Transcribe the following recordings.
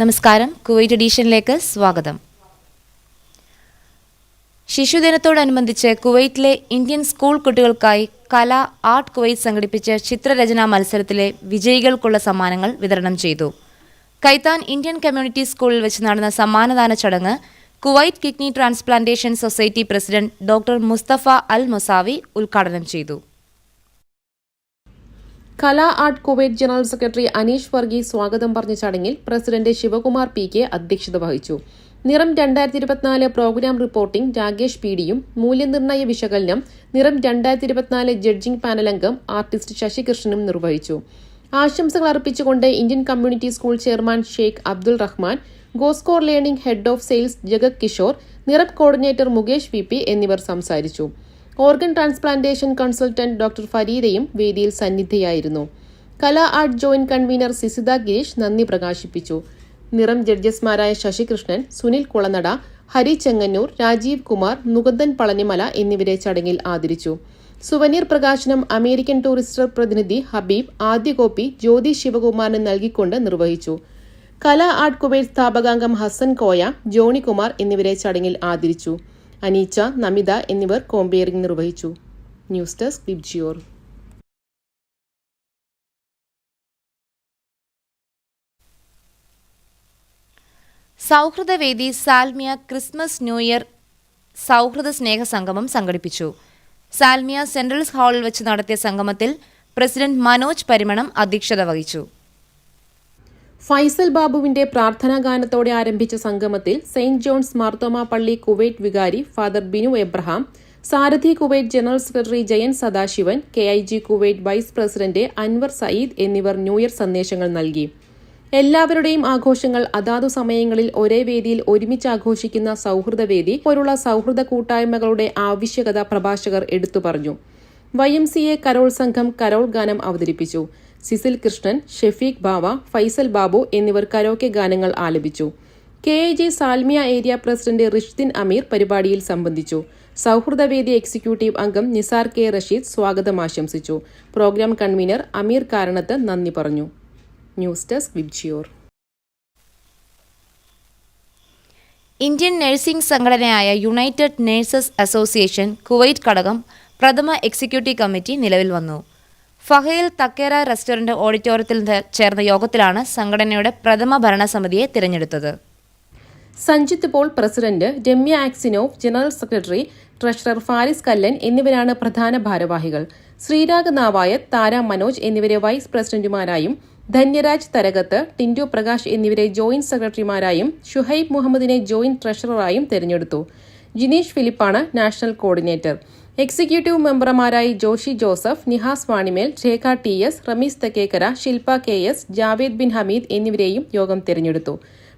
നമസ്കാരം. കുവൈറ്റ് എഡീഷനിലേക്ക് സ്വാഗതം. ശിശുദിനത്തോടനുബന്ധിച്ച് കുവൈറ്റിലെ ഇന്ത്യൻ സ്കൂൾ കുട്ടികൾക്കായി കല ആർട്ട് കുവൈറ്റ് സംഘടിപ്പിച്ച ചിത്രരചനാ മത്സരത്തിലെ വിജയികൾക്കുള്ള സമ്മാനങ്ങൾ വിതരണം ചെയ്തു. കൈത്താൻ ഇന്ത്യൻ കമ്മ്യൂണിറ്റി സ്കൂളിൽ വെച്ച് നടന്ന സമ്മാനദാന ചടങ്ങ് Kuwait kidney transplantation society president doctor Mustafa Al Mosawi ഉദ്ഘാടനം ചെയ്തു. Kala art Kuwait general secretary Aneesh Varghese സ്വാഗതം പറഞ്ഞ ചടങ്ങിൽ പ്രസിഡന്റ് ശിവകുമാർ പി കെ അധ്യക്ഷത വഹിച്ചു. നിറം രണ്ടായിരത്തി ഇരുപത്തിനാല് പ്രോഗ്രാം റിപ്പോർട്ടിംഗ് രാകേഷ് പി ഡിയും മൂല്യനിർണയ വിശകലനം നിറം രണ്ടായിരത്തി ഇരുപത്തിനാല് ജഡ്ജിംഗ് പാനൽ അംഗം ആർട്ടിസ്റ്റ് ശശികൃഷ്ണനും നിർവഹിച്ചു. ആശംസകൾ അർപ്പിച്ചുകൊണ്ട് Indian community school chairman Sheikh Abdul Rahman GoScore learning head of sales Jagat Kishore നിറം കോർഡിനേറ്റർ മുകേഷ് വി എന്നിവർ സംസാരിച്ചു. ഓർഗൻ ട്രാൻസ്പ്ലാന്റേഷൻ കൺസൾട്ടന്റ് ഡോക്ടർ ഫരീദയും വേദിയിൽ സന്നിധിയായിരുന്നു. Kala art joint convener Sisitha Gireesh നന്ദി പ്രകാശിപ്പിച്ചു. നിറം ജഡ്ജസ്മാരായ ശശികൃഷ്ണൻ സുനിൽ കുളനട ഹരി ചെങ്ങന്നൂർ രാജീവ് കുമാർ മുകുന്ദൻ പളനിമല എന്നിവരെ ചടങ്ങിൽ ആദരിച്ചു. സുവനീർ പ്രകാശനം അമേരിക്കൻ ടൂറിസ്റ്റർ പ്രതിനിധി ഹബീബ് ആദ്യ കോപ്പി ജ്യോതി ശിവകുമാറിന് നൽകിക്കൊണ്ട് നിർവഹിച്ചു. കലാ ആർട്ട് കുവൈറ്റ് സ്ഥാപകാംഗം ഹസൻ കോയ ജോണി കുമാർ എന്നിവരെ ചടങ്ങിൽ ആദരിച്ചു. അനീച്ച നമിത എന്നിവർ കോമ്പയറിംഗ് നിർവഹിച്ചു. ന്യൂസ് ഡെസ്ക് ബിബ്ജിയോർ സൗഹൃദവേദി സാൽമിയ ക്രിസ്മസ് ന്യൂ ഇയർ സൗഹൃദ സ്നേഹ സംഗമം സംഘടിപ്പിച്ചു. സാൽമിയ സെൻട്രൽ ഹാളിൽ വെച്ച് നടത്തിയ സംഗമത്തിൽ പ്രസിഡന്റ് മനോജ് പരിമണം അധ്യക്ഷത വഹിച്ചു. ഫൈസൽ ബാബുവിന്റെ പ്രാർത്ഥനാ ഗാനത്തോടെ ആരംഭിച്ച സംഗമത്തിൽ സെയിന്റ് ജോൺസ് മാർത്തോമ പള്ളി കുവൈറ്റ് വികാരി father Binu Abraham Sarathi Kuwait general secretary Jayan Sadasivan K I G Kuwait vice president Anwar Sayeed എന്നിവർ ന്യൂ ഇയർ സന്ദേശങ്ങൾ നൽകി. എല്ലാവരുടെയും ആഘോഷങ്ങൾ അതാതു സമയങ്ങളിൽ ഒരേ വേദിയിൽ ഒരുമിച്ച് ആഘോഷിക്കുന്ന സൗഹൃദവേദി പോലുള്ള സൗഹൃദ കൂട്ടായ്മകളുടെ ആവശ്യകത പ്രഭാഷകർ എടുത്തു പറഞ്ഞു. Y M C A carol സംഘം കരോൾ ഗാനം അവതരിപ്പിച്ചു. സിസിൽ കൃഷ്ണൻ ഷെഫീഖ് ബാവ ഫൈസൽ ബാബു എന്നിവർ കരോക്കെ ഗാനങ്ങൾ ആലപിച്ചു. K A G Salmiya area president Rishdin Ameer പരിപാടിയിൽ സംബന്ധിച്ചു. സൗഹൃദവേദി എക്സിക്യൂട്ടീവ് അംഗം നിസാർ കെ റഷീദ് സ്വാഗതം ആശംസിച്ചു. പ്രോഗ്രാം കൺവീനർ അമീർ കാരണത്ത് നന്ദി പറഞ്ഞു. News desk VIBGYOR. Indian nursing സംഘടനയായ യുണൈറ്റഡ് നഴ്സസ് അസോസിയേഷൻ കുവൈറ്റ് ഘടകം പ്രഥമ എക്സിക്യൂട്ടീവ് കമ്മിറ്റി നിലവിൽ വന്നു. ഫഹയിൽ തക്കേര റെസ്റ്റോറന്റ് ഓഡിറ്റോറിയത്തിൽ ചേർന്ന യോഗത്തിലാണ് സംഘടനയുടെ പ്രഥമ ഭരണസമിതിയെ തിരഞ്ഞെടുത്തത്. Sanjith Paul president Ramya ആക്സിനോവ് general secretary treasurer Faris Kallan എന്നിവരാണ് പ്രധാന ഭാരവാഹികൾ. ശ്രീരാഗ് നാവായത്ത് താര മനോജ് എന്നിവരെ വൈസ് പ്രസിഡന്റുമാരായും ധന്യരാജ് തരകത്ത് ടിൻഡു പ്രകാശ് എന്നിവരെ ജോയിന്റ് സെക്രട്ടറിമാരായും ഷുഹൈബ് മുഹമ്മദിനെ ജോയിന്റ് ട്രഷററായും തെരഞ്ഞെടുത്തു. ജിനീഷ് ഫിലിപ്പാണ് national coordinator. Executive മെമ്പർമാരായി Joshy Joseph Nihas Vanimel Rekha T S Rameez Thakkekara Shilpa K S Javed Bin Hameed എന്നിവരെയും യോഗം തെരഞ്ഞെടുത്തു.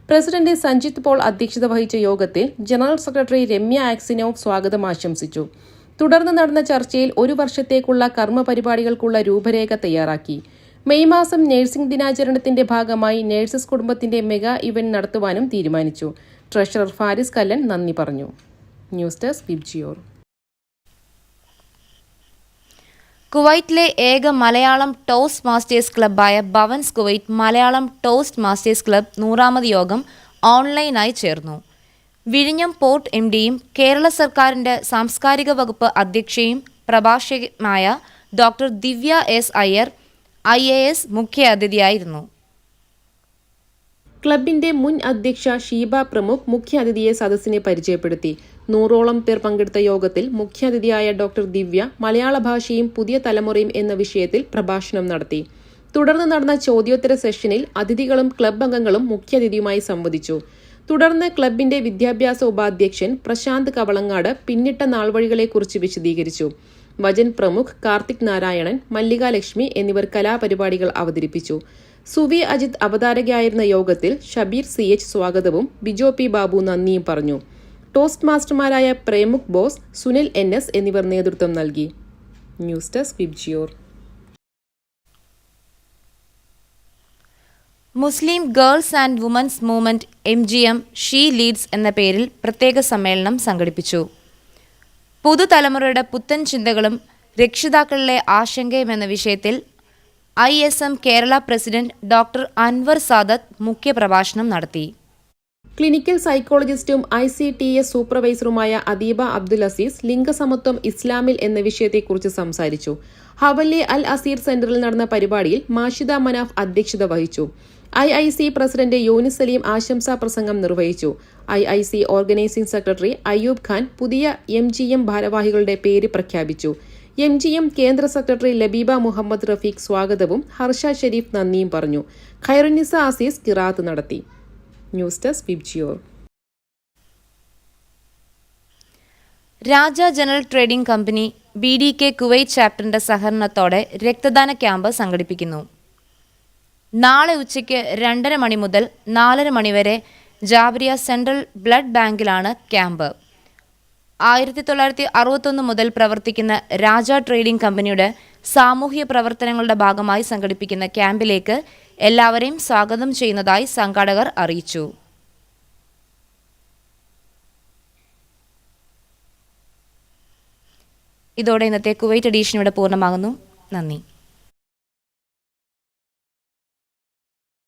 പ്രസിഡന്റ് സഞ്ജിത് പോൾ അധ്യക്ഷത വഹിച്ച യോഗത്തിൽ ജനറൽ സെക്രട്ടറി രമ്യ ആക്സിനോവ് സ്വാഗതം ആശംസിച്ചു. തുടർന്ന് നടന്ന ചർച്ചയിൽ ഒരു വർഷത്തേക്കുള്ള കർമ്മ പരിപാടികൾക്കുള്ള രൂപരേഖ തയ്യാറാക്കി. മെയ് മാസം നഴ്സിംഗ് ദിനാചരണത്തിന്റെ ഭാഗമായി നഴ്സസ് കുടുംബത്തിന്റെ മെഗാ ഇവന്റ് നടത്തുവാനും തീരുമാനിച്ചു. ട്രഷറർ ഫാരിസ് കല്ലൻ നന്ദി പറഞ്ഞു. News desk VIBGYOR. കുവൈറ്റിലെ ഏക മലയാളം ടോസ്റ്റ് മാസ്റ്റേഴ്സ് ക്ലബ്ബായ Bhavans Kuwait Malayalam toastmasters club നൂറാമത് യോഗം ഓൺലൈനായി ചേർന്നു. വിഴിഞ്ഞം പോർട്ട് എം ഡിയും കേരള സർക്കാരിന്റെ സാംസ്കാരിക വകുപ്പ് അധ്യക്ഷയും പ്രഭാഷകമായ doctor Divya S Iyer I A S മുഖ്യ അതിഥിയായിരുന്നു. ക്ലബിന്റെ മുൻ അധ്യക്ഷ ഷീബ പ്രമുഖ് മുഖ്യാതിഥിയെ സദസ്സിനെ പരിചയപ്പെടുത്തി. നൂറോളം പേർ പങ്കെടുത്ത യോഗത്തിൽ മുഖ്യാതിഥിയായ ഡോക്ടർ ദിവ്യ മലയാള ഭാഷയും പുതിയ തലമുറയും എന്ന വിഷയത്തിൽ പ്രഭാഷണം നടത്തി. തുടർന്ന് നടന്ന ചോദ്യോത്തര സെഷനിൽ അതിഥികളും ക്ലബ് അംഗങ്ങളും മുഖ്യാതിഥിയുമായി സംവദിച്ചു. തുടർന്ന് ക്ലബിന്റെ വിദ്യാഭ്യാസ ഉപാധ്യക്ഷൻ പ്രശാന്ത് കവളങ്ങാട് പിന്നിട്ട നാൾവഴികളെക്കുറിച്ച് വിശദീകരിച്ചു. വചൻ പ്രമുഖ് കാർത്തിക് നാരായണൻ മല്ലിക ലക്ഷ്മി എന്നിവർ കലാപരിപാടികൾ അവതരിപ്പിച്ചു. സുവി അജിത് അവതാരകയായിരുന്ന യോഗത്തിൽ ഷബീർ സി എച്ച് സ്വാഗതവും ബിജോ പി ബാബു നന്ദിയും പറഞ്ഞു. ടോസ്റ്റ് മാസ്റ്റർമാരായ പ്രേമുഖ് ബോസ് സുനിൽ എൻ എസ് എന്നിവർ നേതൃത്വം നൽകി. News desk VIBGYOR. Muslim girls and women's movement M G M she leads എന്ന പേരിൽ പ്രത്യേക സമ്മേളനം സംഘടിപ്പിച്ചു. പുതുതലമുറയുടെ പുത്തൻ ചിന്തകളും രക്ഷിതാക്കളിലെ ആശങ്കയും എന്ന വിഷയത്തിൽ I S M Kerala president doctor Anwar Sadath മുഖ്യപ്രഭാഷണം നടത്തി. ക്ലിനിക്കൽ സൈക്കോളജിസ്റ്റും ഐ സി ടി എസ് സൂപ്പർവൈസറുമായ അദീബ അബ്ദുൽ അസീസ് ലിംഗസമത്വം ഇസ്ലാമിൽ എന്ന വിഷയത്തെക്കുറിച്ച് സംസാരിച്ചു. ഹവല്ലി അൽ അസീർ സെന്ററിൽ നടന്ന പരിപാടിയിൽ മാഷിദ മനാഫ് അധ്യക്ഷത വഹിച്ചു. I I C president Younis Saleem ആശംസാ പ്രസംഗം നിർവഹിച്ചു. I I C organising secretary Ayyub Khan പുതിയ എം ജി എം ഭാരവാഹികളുടെ പേര് പ്രഖ്യാപിച്ചു. എം ജി എം കേന്ദ്ര സെക്രട്ടറി ലബീബ മുഹമ്മദ് റഫീഖ് സ്വാഗതവും ഹർഷ ഷെരീഫ് നന്ദിയും പറഞ്ഞു. ഖൈറുനിസ അസീസ് കിറാത്ത് നടത്തി. News desk VIBGYOR Raja general trading company B D K Kuwait ചാപ്റ്ററിന്റെ സഹകരണത്തോടെ രക്തദാന ക്യാമ്പ് സംഘടിപ്പിക്കുന്നു. നാളെ ഉച്ചയ്ക്ക് രണ്ടര മണി മുതൽ നാലര മണി വരെ ജാബ്രിയ സെൻട്രൽ ബ്ലഡ് ബാങ്കിലാണ് ക്യാമ്പ്. ആയിരത്തി തൊള്ളായിരത്തി അറുപത്തൊന്ന് മുതൽ പ്രവർത്തിക്കുന്ന രാജ ട്രേഡിംഗ് കമ്പനിയുടെ സാമൂഹ്യ പ്രവർത്തനങ്ങളുടെ ഭാഗമായി സംഘടിപ്പിക്കുന്ന ക്യാമ്പിലേക്ക് എല്ലാവരെയും സ്വാഗതം ചെയ്യുന്നതായി സംഘാടകർ അറിയിച്ചു. ഇതോടെ ഇന്നത്തെ കുവൈറ്റ് എഡീഷൻ ഇവിടെ പൂർണമാകുന്നു. നന്ദി.